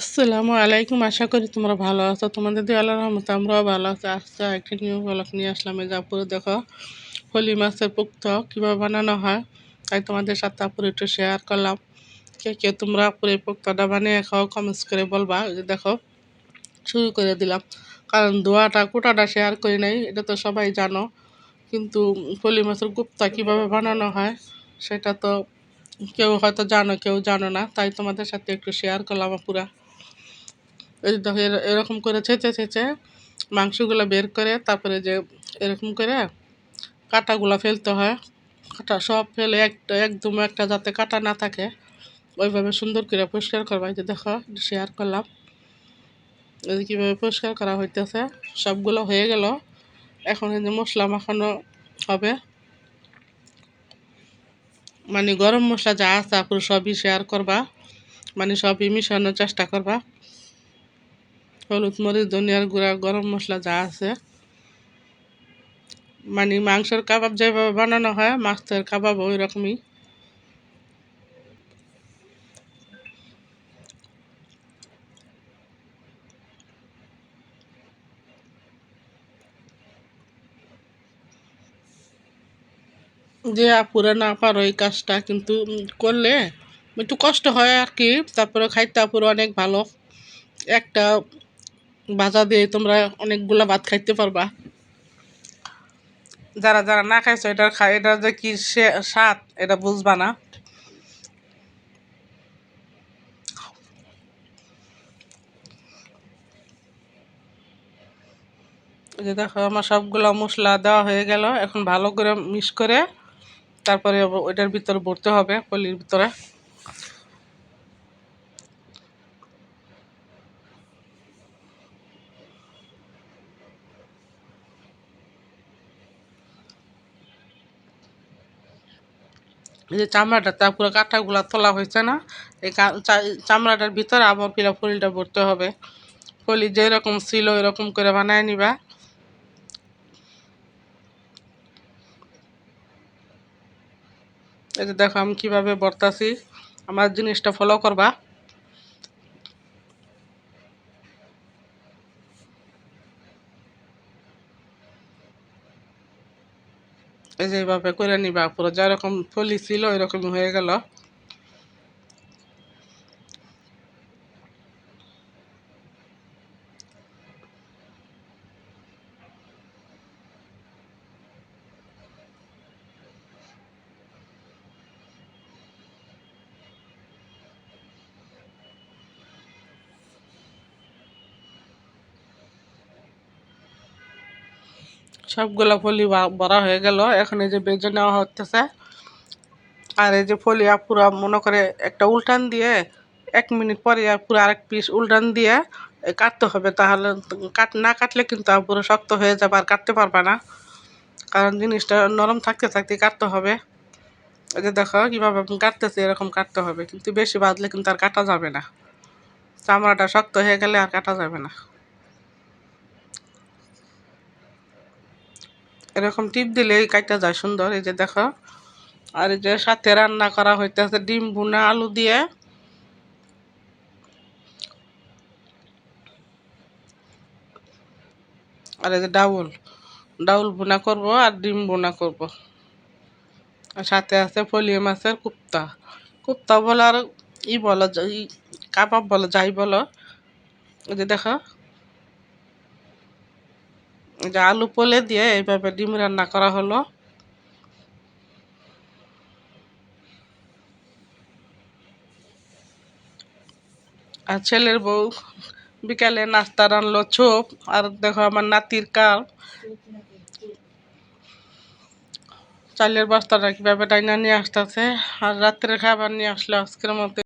আসসালামু আলাইকুম। আশা করি তোমরা ভালো আছো। তোমাদের দিয়ে আল্লাহ রহমত আমরাও ভালো আছি। আজকে একটি নিউ ব্লগ নিয়ে আসলাম। এই জাপুরে দেখো, হোলি মাছের পুক্ত কীভাবে বানানো হয়। তাই তোমাদের সাথে আপুরে একটু শেয়ার করলাম। কে কে তোমরা আপুরে পুক্তটা বানিয়ে খাও কমেন্টস করে বলবা। যে দেখো, শুরু করে দিলাম। কারণ দোয়াটা, কোটাটা শেয়ার করি নাই, এটা তো সবাই জানো। কিন্তু হোলি মাছের গুপ্তা কীভাবে বানানো হয়, সেটা তো কেউ হয়তো জানো, কেউ জানো না। তাই তোমাদের সাথে একটু শেয়ার করলাম পুরা এই দেখো এরকম করে ছেঁচে ছেঁচে মাংসগুলো বের করে, তারপরে যে এরকম করে কাটাগুলো ফেলতে হয়। কাঁটা সব ফেলে একটা, একদম একটা যাতে কাঁটা না থাকে, ওইভাবে সুন্দর করে পরিষ্কার করবা। যে দেখো শেয়ার করলাম। কীভাবে পরিষ্কার করা হইতেছে, সবগুলো হয়ে গেল। এখন যে মশলা মাখানো হবে। মানে গরম মশলা যা আছে পুরো সবই শেয়ার করবা। মানে সবই মিশানোর চেষ্টা করবা। হলুদ মরিচ, ধনিয়ার গুঁড়া, গরম মশলা যা আছে। মানে মাংসের কাবাব যেভাবে বানানো হয়, মাছের কাবাব ওই রকমই যে আপুরা না পারো এই কাজটা, কিন্তু করলে একটু কষ্ট হয় আর কি, তারপরে খাইতে আপুর অনেক ভালো। একটা ভাজা দিয়ে তোমরা অনেকগুলো ভাত খাইতে পারবা। যারা যারা না খাইছো, এটা খাই এটা যে কি স্বাদ, এটা বুঝবা না। যে দেখো, আমার সবগুলো মশলা দেওয়া হয়ে গেল। এখন ভালো করে মিক্স করে তারপরে ওইটার ভিতরে ভরতে হবে পলির ভিতরে। যে চামড়াটা পুরো কাঁটাগুলা তোলা হয়েছে না, এই চামড়াটার ভিতরে আবার পিলা ফলিটা ভরতে হবে। ফলি যেরকম ছিল এরকম করে বানায় নিবা। এই যে দেখো আমি কীভাবে বর্তাছি আমার জিনিসটা ফলো করবা। এই যে করে নিবা পুরো যেরকম ফলি ছিল এরকম হয়ে গেল। সবগুলো ফলি ভরা হয়ে গেল। এখন এই যে বেজে নেওয়া হতেছে আর এই যে ফলিয়া পুরো মনে করে একটা উল্টান দিয়ে এক মিনিট পরে পুরো আরেক পিস উল্টান দিয়ে কাটতে হবে। তাহলে কাট না কাটলে কিন্তু পুরো শক্ত হয়ে যাবে আর কাটতে পারবে না। কারণ জিনিসটা নরম থাকতে থাকতে কাটতে হবে। এই যে দেখো কীভাবে কাটতেছে, এরকম কাটতে হবে। কিন্তু বেশি বাঁধলে কিন্তু আর কাটা যাবে না। চামড়াটা শক্ত হয়ে গেলে আর কাটা যাবে না। এরকম টিপ দিলেই কাটা যায় সুন্দর, এই যে দেখো। আর এই যে সাথে রান্না করা হইতেছে ডিম ভুনা, আলু দিয়ে। আর এই যে ডাউল ডাউল ভুনা করব আর ডিম ভুনা করব। আর সাথে আছে ফলিয়ে মাছের কুপ্তা। কুপ্তা বলো আর ই বলো কাবাব বলো, যাই বলো। এই যে দেখো। যে আলু পোলে দিয়ে এইভাবে ডিম রান্না করা হলো। আর ছেলের বউ বিকালে নাস্তা রানলো ছোপ আর দেখো আমার নাতির কাল। চালের বস্তাটা কীভাবে ডাইনা নিয়ে আসতেছে। আর রাত্রে খাবার নিয়ে আসলো আজকের মতো।